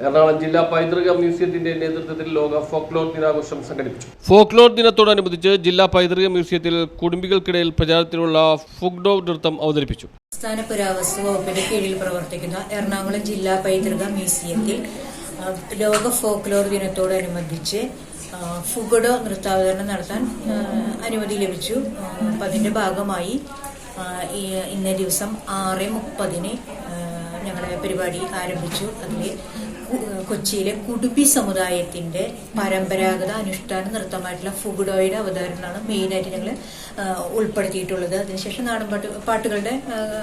Ernakulam ജില്ലാ പൈതൃക മ്യൂസിയത്തിന്റെ നേതൃത്വത്തിൽ ലോക ഫോക്ലോർ ദിനാഘോഷം സംഘടിപ്പിച്ചു. ഫോക്ലോർ ദിനത്തോടനുബന്ധിച്ച് ജില്ലാ പൈതൃക മ്യൂസിയത്തിൽ കുടുംബികൾക്കിടയിൽ പ്രചാരത്തിലുള്ള ഫുഗ്ഡോ നൃത്തം അവതരിപ്പിച്ചു. സംസ്ഥാന പുരാവസ്തു വകുപ്പിന്റെ കീഴിൽ പ്രവർത്തിക്കുന്ന എറണാകുളം ജില്ലാ പൈതൃക മ്യൂസിയത്തിൽ ലോക ഫോക്ലോർ ദിനത്തോടനുബന്ധിച്ച് ഫുഗഡോ നൃത്താവതരണം നടത്താൻ അനുമതി ലഭിച്ചു. അപ്പം അതിന്റെ ഭാഗമായി ഇന്ന ഇന്നേ ദിവസം ആറ് മുപ്പതിന് ഞങ്ങളുടെ പരിപാടി ആരംഭിച്ചു. അതിൽ കൊച്ചിയിലെ കുടുംബി സമുദായത്തിന്റെ പരമ്പരാഗത അനുഷ്ഠാന നൃത്തമായിട്ടുള്ള ഫുഗുഡോയുടെ അവതരണമാണ് മെയിനായിട്ട് ഞങ്ങൾ ഉൾപ്പെടുത്തിയിട്ടുള്ളത്. അതിനുശേഷം നാടൻ പാട്ട് പാട്ടുകളുടെ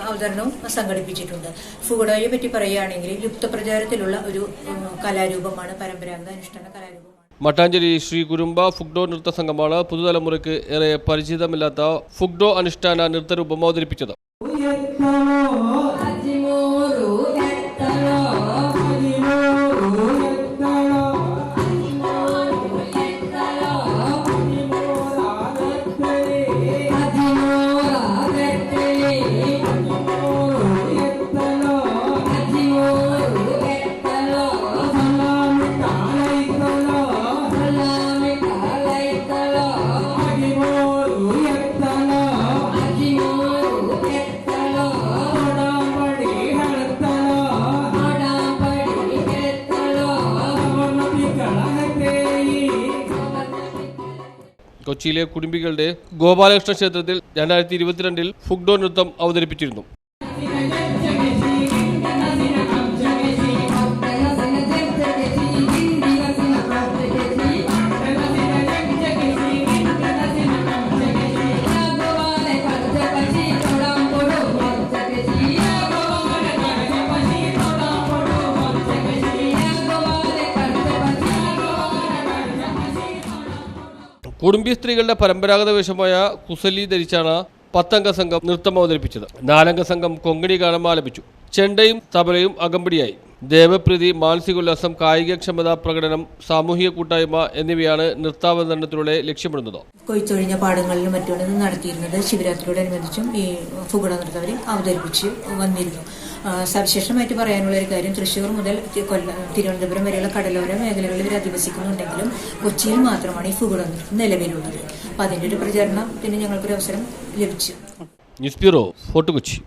അവതരണവും സംഘടിപ്പിച്ചിട്ടുണ്ട്. ഫുഗുഡോയെ പറ്റി പറയുകയാണെങ്കിൽ ലുപ്തപ്രചാരത്തിലുള്ള ഒരു കലാരൂപമാണ് പരമ്പരാഗത അനുഷ്ഠാന കലാരൂപം മട്ടാഞ്ചേരി ശ്രീ കുരുമ്പ ഫുഗ്ഡോ നൃത്ത സംഘമാണ് പുതുതലമുറയ്ക്ക് ഏറെ പരിചിതമില്ലാത്ത ഫുഗ്ഡോ അനുഷ്ഠാന നൃത്തരൂപം അവതരിപ്പിച്ചത്. കൊച്ചിയിലെ കുടുംബികളുടെ ഗോപാലകൃഷ്ണ ക്ഷേത്രത്തിൽ രണ്ടായിരത്തി ഇരുപത്തിരണ്ടിൽ ഫുഗ്ഡോ നൃത്തം അവതരിപ്പിച്ചിരുന്നു. കുടുംബി സ്ത്രീകളുടെ പരമ്പരാഗത വേഷമായ കുസലി ധരിച്ചാണ് പത്തംഗ സംഘം നൃത്തം അവതരിപ്പിച്ചത്. നാലംഗ സംഘം കൊങ്കണി ഗാനം ആലപിച്ചു ചെണ്ടയും തബലയും അകമ്പടിയായി. ദേവപ്രീതി മാനസികോല്ലാസം കായികക്ഷമത പ്രകടനം സാമൂഹിക കൂട്ടായ്മ എന്നിവയാണ് നൃത്താവതരണത്തിലൂടെ ലക്ഷ്യമിടുന്നത്. കൊയ്ത്തൊഴിഞ്ഞ പാടങ്ങളിലും മറ്റുമാണ് നടത്തിയിരുന്നത് ശിവരാത്രിയോടനുബന്ധിച്ചും ഈ ഫുഗുണ നൃത്തവരെ അവതരിപ്പിച്ച് വന്നിരുന്നു. സവിശേഷമായിട്ട് പറയാനുള്ള ഒരു കാര്യം തൃശ്ശൂർ മുതൽ കൊല്ല കൊല്ലം തിരുവനന്തപുരം വരെയുള്ള കടലോര മേഖലകളിൽ ഇവർ അധിവസിക്കുന്നുണ്ടെങ്കിലും കൊച്ചിയിൽ മാത്രമാണ് ഈ ഫുഗുണ നൃത്തം നിലവിലുള്ളത്. അപ്പം അതിന്റെ ഒരു പ്രചരണം പിന്നെ ഞങ്ങൾക്കൊരു അവസരം ലഭിച്ചു. News bureau Fort Kochi.